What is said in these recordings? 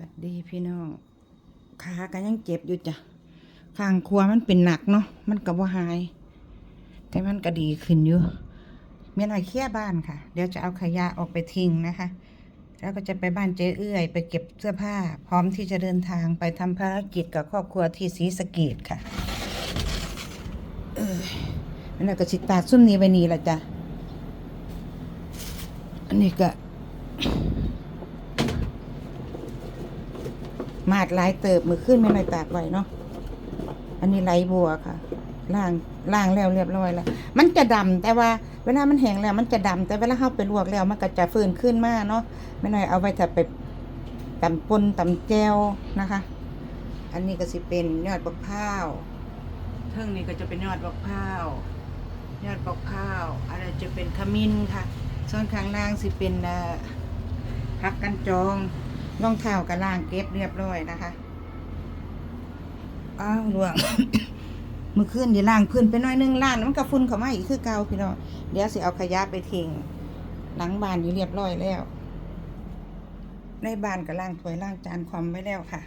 วัสดีพี่น้องขาก็ยังเจ็บอยู่จ้ะข้างครัวมันเป็นหนักเนาะมันก็บ่หาย แต่มันก็ดีขึ้นอยู่เมียหน่อยเคลียบ้านค่ะ เดี๋ยวจะเอาขยะออกไปทิ้งนะคะ แล้วก็จะไปบ้านเจ๊เอื้อยไปเก็บเสื้อผ้า พร้อมที่จะเดินทางไปทำภารกิจกับครอบครัวที่ศรีสะเกดค่ะเออแล้วก็สิตาซุ่มนี้ไปนี่ละจ้ะอันนี้ก็ มาดหลายเติบมือขึ้นไม่ไม่ตากไว้เนาะอันนี้ไหลบัวค่ะล่างล่างแล้วเรียบร้อยแล้ว มันจะดำแต่ว่าเวลามันแห้งแล้วมันจะดำแต่เวลาเข้าไปลวกแล้วมันก็จะฟื้นขึ้นมาเนาะไม่น้อยเอาไว้ถ้าไปตำปนตำแจวนะคะ อันนี้ก็สิเป็นยอดบักพร้าวเทิงนี้ก็จะเป็นยอดบักพร้าวยอดบักพร้าวอะไรจะเป็นขมิ้นค่ะ ส่วนข้างล่างสิเป็นผักกันจอง รองเท้ากับล่างเก็บเรียบร้อยนะคะอ้าวหลวงเมื่อคืนดีล้างพื้นไปน้อยนึงล้างมันก็ฝุ่นเข้ามาอีกคือเก่าพี่น้องเดี๋ยวสิเอาขยะไปทิ้งหลังบ้านอยู่เรียบร้อยแล้ว ในบ้านก็ล้างถ้วยล้างจานความไว้แล้วค่ะ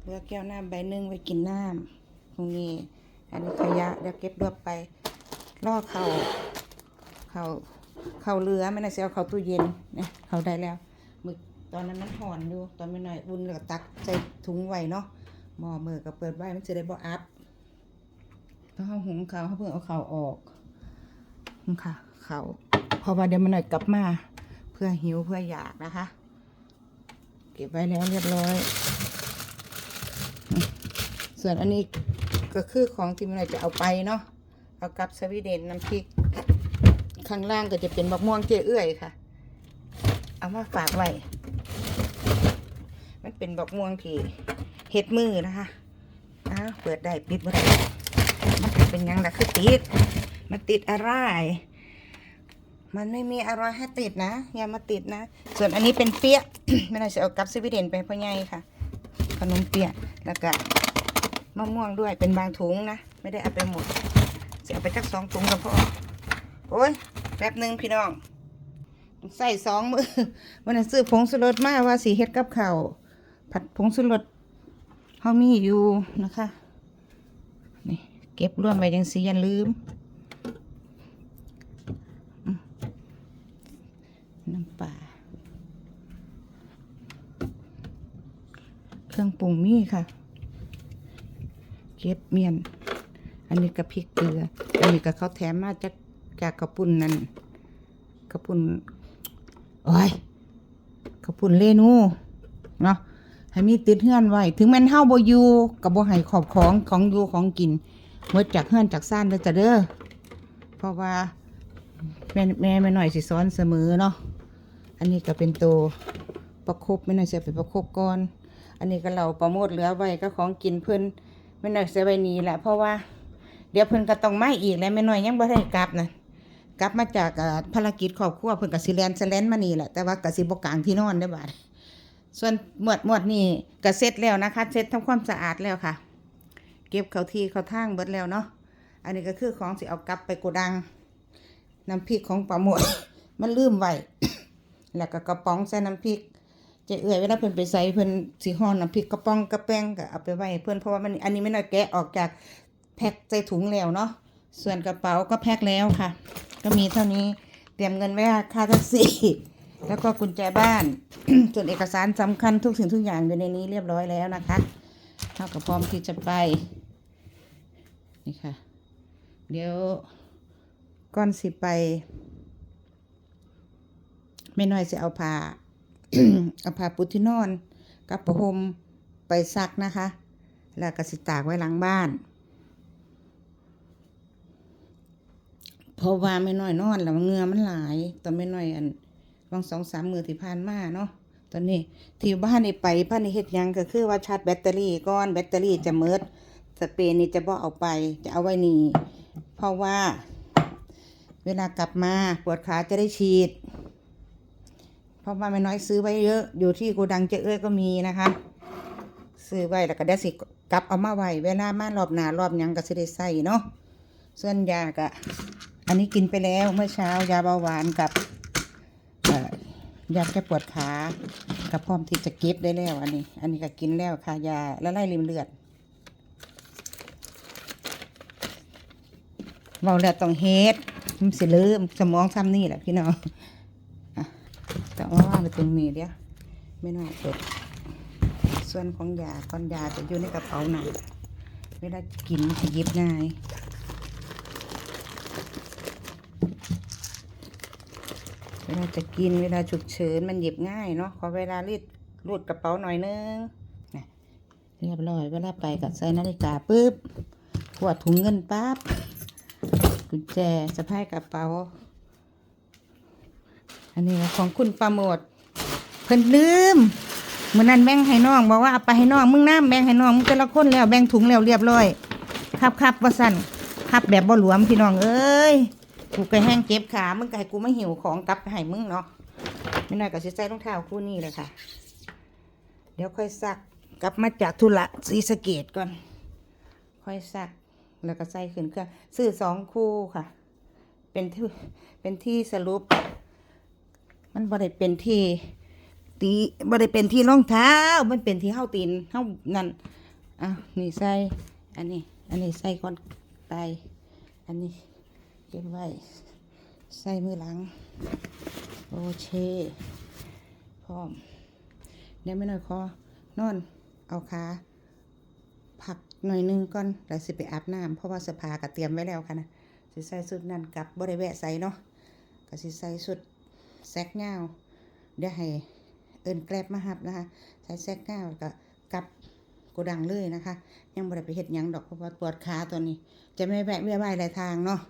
เหลือแก้วน้ำใบนึ่งไว้กินน้ำตรงนี้ อันนี้ขยะเดี๋ยวเก็บรวบไปล่อเข่าเข่า เข่าเรือไม่น่าเสียเอาเข่าตู้เย็นนี่ยเข่าได้แล้วมึกตอนนั้นมันห่อนอยู่ตอนไม่หน่อยอุ่นแล้วก็ตักใส่ถุงไว้เนาะหม้อมือก็เปิดไว้มันจะได้บ่อัพต้องเอาหุงเขาวเขาเพิ่งเอาเขาวออกนี่ค่ะเขาพอว่าเดี๋ยวมันหน่อยกลับมา เพื่อหิวเพื่ออยากนะคะ เก็บไว้แล้วเรียบร้อย ส่วนอันนี้ก็คือของที่มันหน่อยจะเอาไปเนาะเอากลับสวีเดนน้ำพริก ข้างล่างก็จะเป็นบักม่วงเจ๊เอื้อยค่ะ เอามาฝากไว้ มันเป็นบักม่วงที่เห็ดมือนะคะอ้าวเปิดได้ปิดบ่ได้มันเป็นยังล่ะคือติด มันติดอะไร มันไม่มีอะไรให้ติดนะ อย่ามาติดนะ ส่วนอันนี้เป็นเปี๊ยะไม่น่าจะเอากับสวีเดนไปพ่อใหญ่ค่ะ ขนมเปี๊ยะแล้วก็มะม่วงด้วยเป็นบางถุงนะ ไม่ได้เอาไปหมดจะเอาไปสักสองถุงก็พอ โอ้ยแป๊บหนึ่งพี่น้อง ใส่สองมือวันนั้นซื้อผงสุรสมาว่าสีเฮ็ดกับข้าวผัดผงสุรสเฮามีอยู่นะคะนี่เก็บร่วมไว้ยังสีอย่าลืมน้ำปลาเครื่องปรุงมีค่ะเก็บเมียน อันนี้ก็พริกเกลือ อันนี้ก็เขาแถมมาจาก จากกระปุ่นนั่นกระปุ่นโอ้ยกระปุ่นเลนูเนาะให้มีติดเฮือนไว้ ถึงแม้นเฮาบ่อยู่ก็บ่ให้ขอบของของอยู่ของกินเมื่อจากเฮือนจากซ่านเด้อจ้ะเด้อเพราะว่าแม่แม่แม่หน่อยสิสอนเสมอเนาะอันนี้ก็เป็นตัวประคบแม่หน่อยเสิเอาไปประคบก่อน อันนี้ก็เราประโมทเหลือไว้ก็ของกินเพิ่นแม่หน่อยเสิไว้นี่แหละเพราะว่าเดี๋ยวเพิ่นก็ต้องมาอีกแล้วแม่หน้อยยังบ่ได้กลับนะ กลับมาจากภารกิจครอบครัวเพิ่นก็สิแลนสแลนมานี่แหละแต่ว่าก็สิบ่กลางที่นอนได้บาดส่วนหมวดหมวดนี่ก็เสร็จแล้วนะคะเสร็จทำความสะอาดแล้วค่ะ เก็บเข้าที่เข้าทางเบิดแล้วเนาะอันนี้ก็คือของสิเอากลับไปโกดังน้ำพริกของป้าหมดมันลืมไว้แล้วก็กระป๋องใส่น้ำพริกเจะเอื่อยเวลาเพิ่นไปใส่เพิ่นสิห่อน้ำพริกกระป๋องกระแป้งก็เอาไปไว้เพิ่นเพราะว่ามันอันนี้ไม่น้อยแกะออกจากแพ็คใส่ถุงแล้วเนาะส่วนกระเป๋าก็แพ็คแล้วค่ะ ก็มีเท่านี้เตรียมเงินไว้ค่าแท็กซี่ แล้วก็กุญแจบ้าน ส่วนเอกสารสำคัญทุกสิ่งทุกอย่างอยู่ในนี้เรียบร้อยแล้วนะคะเท่ากับพร้อมที่จะไปนี่ค่ะ เดี๋ยวก่อนสิไป ไม่น้อยจะเอาผ้าเอาผ้าปุที่นอน กับประหมไปซักนะคะ แล้วก็สิตากไว้หลังบ้าน เพราะว่าไม่น้อยนอนแล้วเงือมันหลายตอนไม่น้อยอันบางสองสามมือที่ผ่านมาเนาะตอนนี้ที่บ้านนี่ไปบ้านนี่เฮ็ดยังก็คือว่าชาร์จแบตเตอรี่ก่อนแบตเตอรี่จะเมิดสเปรย์นี่จะบ่เอาไปจะเอาไว้นี่เพราะว่า เวลากลับมาปวดขาจะได้ฉีด เพราะว่าไม่น้อยซื้อไว้เยอะ อยู่ที่โกดังเจ๊เอ้ยก็มีนะคะ ซื้อไว้แล้วก็ได้สิกลับเอามาไว้เวลามารอบหนารอบยังก็สิได้ใส่เนาะส่วนยากะ อันนี้กินไปแล้วเมื่อเช้ายาเบาหวานกับยาแก้ปวดขากับพร้อมที่จะเก็บได้แล้ว อันนี้ อันนี้ก็กินแล้วค่ะยาละลายริมเลือดเมาแล้วต้องเฮ็ดมันสิลืมสมองซ้ำนี่แหละพี่น้องอะต้องเอาว่างไปตรงนี้เดี๋ยวไม่น่าเปิดส่วนของยาก้อนยาจะอยู่ในกระเป๋าหนังเวลากินจะยิบง่าย วลาจะกินเวลาฉุกเฉินมันหยิบง่ายเนาะขอเวลารีดรูดกระเป๋าหน่อยนึงนะเรียบร้อยเวลาไปกับใส่นาฬิกาปุ๊บขวดถุงเงินปั๊บกุญแจสะพายกระเป๋า อันนี้ของคุณประโมดเพิ่นลืมเมื่อนั้นแบ่งให้น้องบอกว่าเอาไปให้น้องมึงน้ำแบ่งให้น้องมึงแต่ละคนแล้วแบ่งถุงแล้วเรียบร้อยครับครับว่าสั่นครับแบบบ่หลวมพี่น้องเอ้ย กูก็แห้งเจ็บขา มึงก็ให้กูไมาหิวของกลับไปให้มึงเนาะไม่น่อยก็สิใส่รองเท้าคู่นี้เลยค่ะ เดี๋ยวค่อยซักกลับมาจากธุระสีสเกตก่อน ค่อยซัก แล้วก็ใส่ขึ้นเครื่องซื้อสองคู่ค่ะ เป็นที่เป็นที่สรุป มันบ่ได้เป็นที่ตีบ่ได้เป็นที่รองเท้า มันเป็นที่เฮาตีนเฮานั่นอะนี่ใส่อันนี้ อันนี้ใส่ก่อนไป อันนี้ เก็บไว้ ใส่มือหลัง โอเค พร้อม เดี๋ยวไม่น้อยคอนอน เอาขาผักหน่อยหนึงก่อนแล้วสิไปอาบน้ำเพราะว่าสภาก็เตรียมไว้แล้วค่ะนะสิใส่สุดนั่นกลับบ่ได้แวะใส่เนาะก็สิใส่สุดแซกเงาเดี๋ยวให้เอินแกลบมาหับนะคะ ใส่แซกเงาวก็กลับโกดังเลยนะคะ ยังบ่ได้ไปเฮ็ดยังดอกเพราะว่าปวดขาตัวนี้ จะไม่แวะเวียนว่ายหลายทางเนาะ